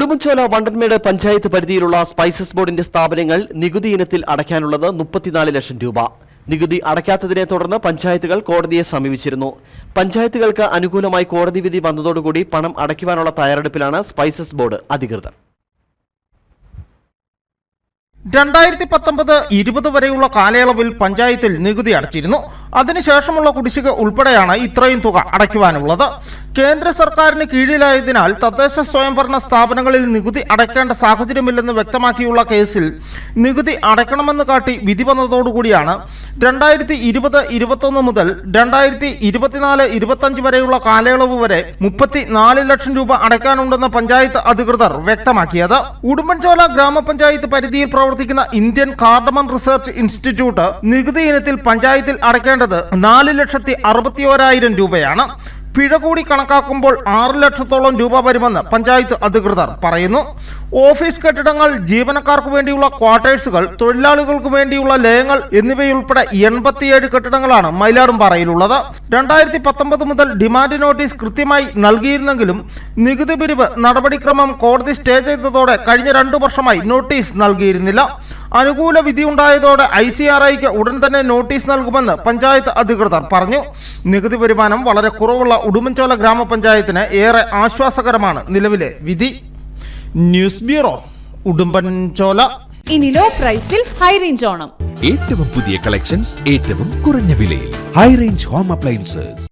ഉടുമ്പൻചോല വണ്ടൻമേട് പഞ്ചായത്ത് പരിധിയിലുള്ള സ്പൈസസ് ബോർഡിന്റെ സ്ഥാപനങ്ങൾ നികുതി ഇനത്തിൽ അടയ്ക്കാനുള്ളത് മുപ്പത്തിനാല് ലക്ഷം രൂപ. നികുതി അടയ്ക്കാത്തതിനെ തുടർന്ന് പഞ്ചായത്തുകൾ കോടതിയെ സമീപിച്ചിരുന്നു. പഞ്ചായത്തുകൾക്ക് അനുകൂലമായി കോടതി വിധി വന്നതോടുകൂടി പണം അടയ്ക്കുവാനുള്ള തയ്യാറെടുപ്പിലാണ് സ്പൈസസ് ബോർഡ് അധികൃതർ. രണ്ടായിരത്തി പത്തൊമ്പത് ഇരുപത് വരെയുള്ള കാലയളവിൽ പഞ്ചായത്തിൽ നികുതി അടച്ചിരുന്നു. അതിനുശേഷമുള്ള കുടിശ്ശിക ഉൾപ്പെടെയാണ് ഇത്രയും തുക അടയ്ക്കുവാനുള്ളത്. കേന്ദ്ര സർക്കാരിന് കീഴിലായതിനാൽ തദ്ദേശ സ്വയംഭരണ സ്ഥാപനങ്ങളിൽ നികുതി അടയ്ക്കേണ്ട സാഹചര്യമില്ലെന്ന് വ്യക്തമാക്കിയുള്ള കേസിൽ നികുതി അടയ്ക്കണമെന്ന് കാട്ടി വിധി വന്നതോടുകൂടിയാണ് രണ്ടായിരത്തി ഇരുപത് ഇരുപത്തൊന്ന് മുതൽ രണ്ടായിരത്തി ഇരുപത്തിനാല് ഇരുപത്തഞ്ച് വരെയുള്ള കാലയളവ് വരെ മുപ്പത്തി നാല് ലക്ഷം രൂപ അടയ്ക്കാനുണ്ടെന്ന് പഞ്ചായത്ത് അധികൃതർ വ്യക്തമാക്കിയത്. ഉടുമ്പൻചോല ഗ്രാമപഞ്ചായത്ത് പരിധിയിൽ പ്രവർത്തിക്കുന്ന ഇന്ത്യൻ കാർഡമൺ റിസർച്ച് ഇൻസ്റ്റിറ്റ്യൂട്ട് നികുതി ഇനത്തിൽ പഞ്ചായത്തിൽ അടയ്ക്കേണ്ടത് നാല് ലക്ഷത്തി അറുപത്തി ഓരായിരം രൂപയാണ്. പിഴ കൂടി കണക്കാക്കുമ്പോൾ ആറ് ലക്ഷത്തോളം രൂപ വരുമെന്ന് പഞ്ചായത്ത് അധികൃതർ പറയുന്നു. ഓഫീസ് കെട്ടിടങ്ങൾ ജീവനക്കാർക്ക് വേണ്ടിയുള്ള ക്വാർട്ടേഴ്സുകൾ തൊഴിലാളികൾക്ക് വേണ്ടിയുള്ള ലയങ്ങൾ എന്നിവയുൾപ്പെടെ എൺപത്തിയേഴ് കെട്ടിടങ്ങളാണ് മയിലാടുംപാറയിലുള്ളത്. രണ്ടായിരത്തി പത്തൊമ്പത് മുതൽ ഡിമാൻഡ് നോട്ടീസ് കൃത്യമായി നൽകിയിരുന്നെങ്കിലും നികുതി പിരിവ് നടപടിക്രമം കോടതി സ്റ്റേ ചെയ്തതോടെ കഴിഞ്ഞ രണ്ടു വർഷമായി നോട്ടീസ് നൽകിയിരുന്നില്ല. അനുകൂല വിധിയുണ്ടായതോടെ ഐ സി ആർ ഐക്ക് ഉടൻ തന്നെ നോട്ടീസ് നൽകുമെന്ന് പഞ്ചായത്ത് അധികൃതർ പറഞ്ഞു. നികുതി വരുമാനം വളരെ കുറവുള്ള ഉടുമ്പൻചോല ഗ്രാമപഞ്ചായത്തിന് ഏറെ ആശ്വാസകരമാണ് നിലവിലെ വിധി. News bureau Udumbanchola. ഇനി ലോ പ്രൈസിൽ ഹൈ റേഞ്ച് ഓണം. ഏറ്റവും പുതിയ കളക്ഷൻസ് ഏറ്റവും കുറഞ്ഞ വിലയിൽ. High range home appliances